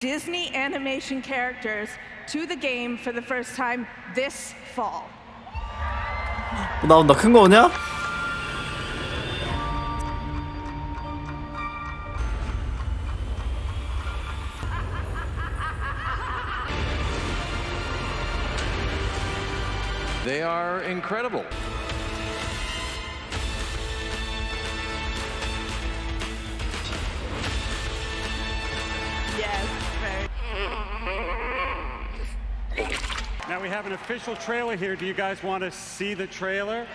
Disney animation characters to the game for the first time this fall. 나온다 큰 거 오냐? They are incredible. Yes, Now we have an official trailer here. Do you guys want to see the trailer?